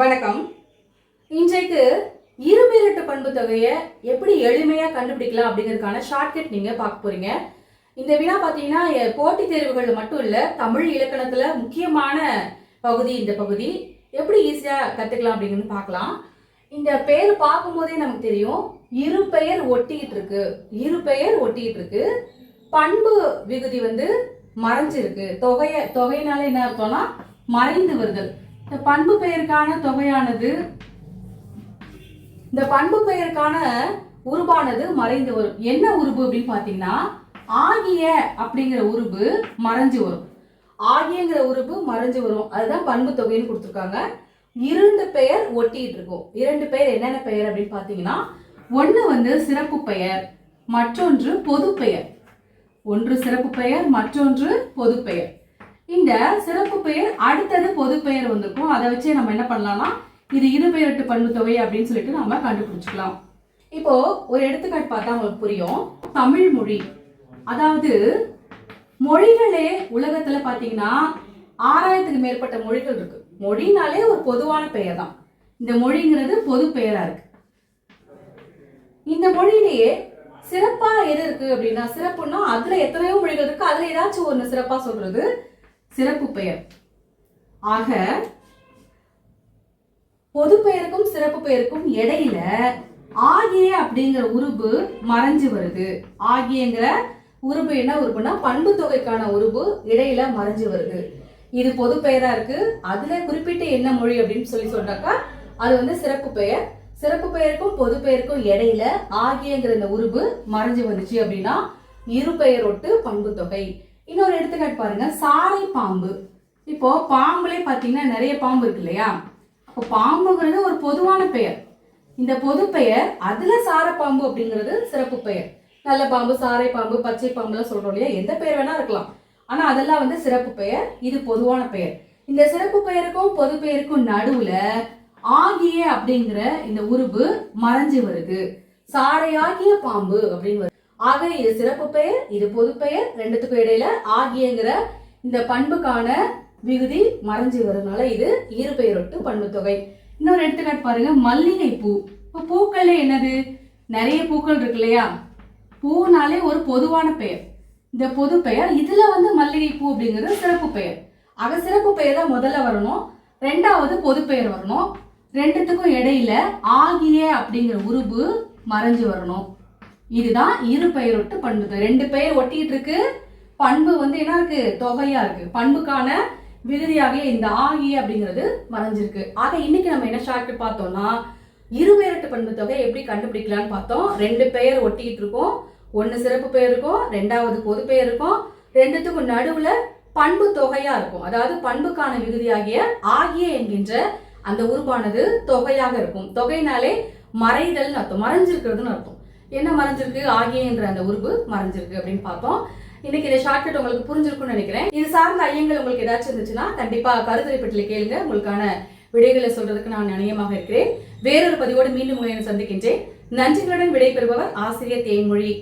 வணக்கம். இன்றைக்கு இருபெயரட்டு பண்பு தொகையை எப்படி எளிமையாக கண்டுபிடிக்கலாம் அப்படிங்கிறதுக்கான ஷார்ட்கட் நீங்கள் பார்க்க போறீங்க. இந்த வினா பார்த்தீங்கன்னா போட்டித் தேர்வுகள் மட்டும் இல்லை தமிழ் இலக்கணத்தில் முக்கியமான பகுதி இந்த பகுதி. எப்படி ஈஸியாக கற்றுக்கலாம் அப்படிங்கிறது பார்க்கலாம். இந்த பேர் பார்க்கும்போதே நமக்கு தெரியும் இரு பெயர் ஒட்டிக்கிட்டு இருக்கு. இரு பெயர் ஒட்டிக்கிட்டு இருக்கு. பண்பு விகுதி வந்து மறைஞ்சிருக்கு. தொகையை தொகையினால என்ன அர்த்தம்னா மறைந்து வருதல். இந்த பண்பு பெயருக்கான தொகையானது இந்த பண்பு பெயருக்கான உருபானது மறைந்து வரும். என்ன உருபு அப்படின்னு பார்த்தீங்கன்னா ஆகிய அப்படிங்கிற உருபு மறைஞ்சு வரும். ஆகியங்கிற உருபு மறைஞ்சு வரும். அதுதான் பண்பு தொகைன்னு கொடுத்துருக்காங்க. இரண்டு பெயர் ஒட்டிட்டு இருக்கும். இரண்டு பெயர் என்னென்ன பெயர் அப்படின்னு பார்த்தீங்கன்னா ஒன்று வந்து சிறப்பு பெயர் மற்றொன்று பொது பெயர். ஒன்று சிறப்பு பெயர் மற்றொன்று பொது பெயர். இந்த சிறப்பு பெயர் அடுத்தது பொது பெயர் வந்திருக்கும். அதை வச்சு நம்ம என்ன பண்ணலாம்னா இது இருபெயரட்டு பண்பு தொகை அப்படின்னு சொல்லிட்டு நம்ம கண்டுபிடிச்சிக்கலாம். இப்போ ஒரு எடுத்துக்காட்டு பார்த்தா உங்களுக்கு புரியும். தமிழ் மொழி. அதாவது மொழிகளே உலகத்துல பாத்தீங்கன்னா ஆறாயிரத்துக்கு மேற்பட்ட மொழிகள் இருக்கு. மொழினாலே ஒரு பொதுவான பெயர் தான். இந்த மொழிங்கிறது பொது பெயரா இருக்கு. இந்த மொழியிலேயே சிறப்பா எது இருக்கு அப்படின்னா சிறப்புன்னா அதுல எத்தனையோ மொழிகள் இருக்கு. அதுல ஏதாச்சும் ஒன்று சிறப்பா சொல்றது சிறப்பு பெயர். ஆக பொது பெயருக்கும் சிறப்பு பெயருக்கும் இடையில ஆகிய அப்படிங்கிற உருபு மறைஞ்சு வருது. ஆகியங்கிற உருபு என்ன உருபுனா பண்பு தொகைக்கான உருபு இடையில மறைஞ்சு வருது. இது பொது பெயரா இருக்கு. அதுல குறிப்பிட்ட என்ன மொழி அப்படின்னு சொல்லி சொன்னாக்கா அது வந்து சிறப்பு பெயர். சிறப்பு பெயருக்கும் பொது பெயருக்கும் இடையில ஆகியங்கிற இந்த உருபு மறைஞ்சு வந்துச்சு அப்படின்னா இரு பெயரொட்டு பண்பு தொகை. இன்னொரு எடுத்துக்காட்டு பாருங்க சாரை பாம்பு. இப்போ பாம்புலே பார்த்தீங்கன்னா நிறைய பாம்பு இருக்கு இல்லையா? அப்போ பாம்புங்கிறது ஒரு பொதுவான பெயர். இந்த பொது பெயர் அதுல சாரப்பாம்பு அப்படிங்கிறது சிறப்பு பெயர். நல்ல பாம்பு சாரை பாம்பு பச்சை பாம்புலாம் சொல்றோம் இல்லையா? எந்த பெயர் வேணா இருக்கலாம். ஆனா அதெல்லாம் வந்து சிறப்பு பெயர். இது பொதுவான பெயர். இந்த சிறப்பு பெயருக்கும் பொது பெயருக்கும் நடுவுல ஆகிய அப்படிங்கிற இந்த உருபு மறைஞ்சு வருது. சாரையாகிய பாம்பு அப்படின்னு வருது ஆக இது சிறப்பு பெயர் இது பொது பெயர் ரெண்டுத்துக்கும் இடையில ஆகியங்கிற இந்த பண்புக்கான விகுதி மறைஞ்சு வரதுனால இது இரு பெயரொட்டு பண்பு தொகை இன்னொரு எடுத்துக்காட்டு பாருங்க மல்லிகை பூ இப்போ பூக்கள்ல என்னது? நிறைய பூக்கள் இருக்கு இல்லையா? பூனாலே ஒரு பொதுவான பெயர். இந்த பொது பெயர் இதுல வந்து மல்லிகை பூ அப்படிங்கிறது சிறப்பு பெயர். ஆக சிறப்பு பெயர் தான் முதல்ல வரணும். ரெண்டாவது பொது பெயர் வரணும். ரெண்டுத்துக்கும் இடையில ஆகிய அப்படிங்கிற உருபு மறைஞ்சு வரணும். இதுதான் இரு பெயரொட்டு பண்பு ரெண்டு பெயர் ஒட்டிட்டு இருக்கு பண்பு வந்து என்ன இருக்கு? தொகையா இருக்கு. பண்புக்கான விருதியாகவே இந்த ஆகி அப்படிங்கிறது மறைஞ்சிருக்கு. ஆக இன்னைக்கு நம்ம என்ன ஷார்ட் பார்த்தோம்னா இருபெயரட்டு பண்பு தொகை எப்படி கண்டுபிடிக்கலாம்னு பார்த்தோம். ரெண்டு பெயர் ஒட்டிக்கிட்டு இருக்கோம் ஒன்று சிறப்பு பெயர் இருக்கும். ரெண்டாவது பொது பெயர் இருக்கும். ரெண்டுத்துக்கும் நடுவில் பண்பு தொகையா இருக்கும். அதாவது பண்புக்கான விகுதியாகிய ஆகிய என்கின்ற அந்த உருவானது தொகையாக இருக்கும். தொகைனாலே மறைதல்னு அர்த்தம். மறைஞ்சிருக்கிறதுன்னு அர்த்தம். என்ன மறைஞ்சிருக்கு? ஆகியன்ற அந்த உருவு மறைஞ்சிருக்கு அப்படின்னு பார்த்தோம். இன்னைக்கு இந்த ஷார்ட்கட் உங்களுக்கு புரிஞ்சிருக்கும்னு நினைக்கிறேன். இது சார்ந்த ஐயங்கள் உங்களுக்கு ஏதாச்சும் இருந்துச்சுன்னா கண்டிப்பா கருத்துரைப்பட்டில் கேளுங்க. உங்களுக்கான விடைகளை சொல்றதுக்கு நான் நினையமாக இருக்கிறேன். வேறொரு பதிவோடு மீண்டும் உங்களை சந்திக்கின்றேன். நன்றிகளுடன் விடைபெறுபவர் ஆசிரியர் தேன்மொழி.